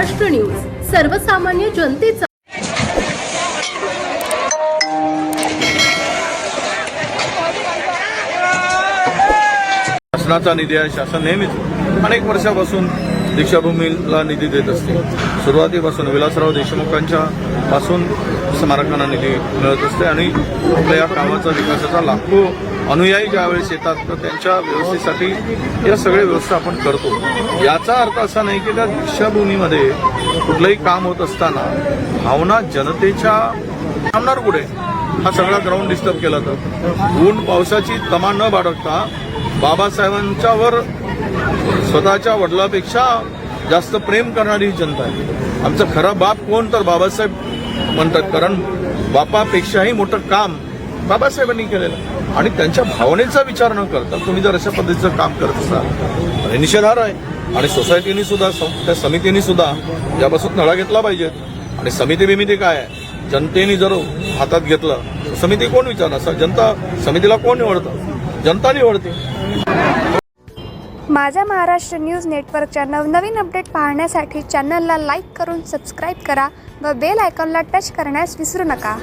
Maharashtra news सर्वसामान्य जनतेचा शासनाचा निधी आहे शासन नेहमीच अनेक वर्षापासून दीक्षाभूमीला निधी देत असते. सुरुवातीपासून विलासराव देशमुखांच्या पासून स्मारकांना निधी मिळत असते आणि आपल्या या कामाचा विकासाचा लाखो अनुयायी ज्यावेळेस येतात तर त्यांच्या व्यवस्थेसाठी या सगळ्या व्यवस्था आपण करतो. याचा अर्थ असा नाही की त्या दीक्षाभूमीमध्ये कुठलंही काम होत असताना भावना जनतेच्या थांबणार कुठे? हा सगळा ग्राउंड डिस्टर्ब केला तर. ऊन पावसाची तमा न बाळगता बाबासाहेबांच्यावर स्वतःच्या वडिलापेक्षा जास्त प्रेम करणारी ही जनता आहे. आमचा खरा बाप कोण तर बाबासाहेब म्हणतात कारण बापापेक्षाही मोठं काम बाबासाहेबांनी केलेलं आणि त्यांच्या भावनेचा विचार न करता तुम्ही जर अशा पद्धतीचं काम करत असाल तर हे निषेधार्ह आहे आणि सोसायटीनी सुद्धा त्या समितीने सुद्धा यापासून नळा घेतला पाहिजे. आणि समिती बिमिती काय आहे? जनतेने जर हातात घेतलं तर समिती कोण विचारणार? जनता समितीला कोण निवडतं? जनता निवडते. माझ्या महाराष्ट्र न्यूज नेटवर्कच्या नवनवीन अपडेट पाहण्यासाठी चॅनलला लाईक करून सबस्क्राईब करा व बेल आयकॉनला टच करण्यास विसरू नका.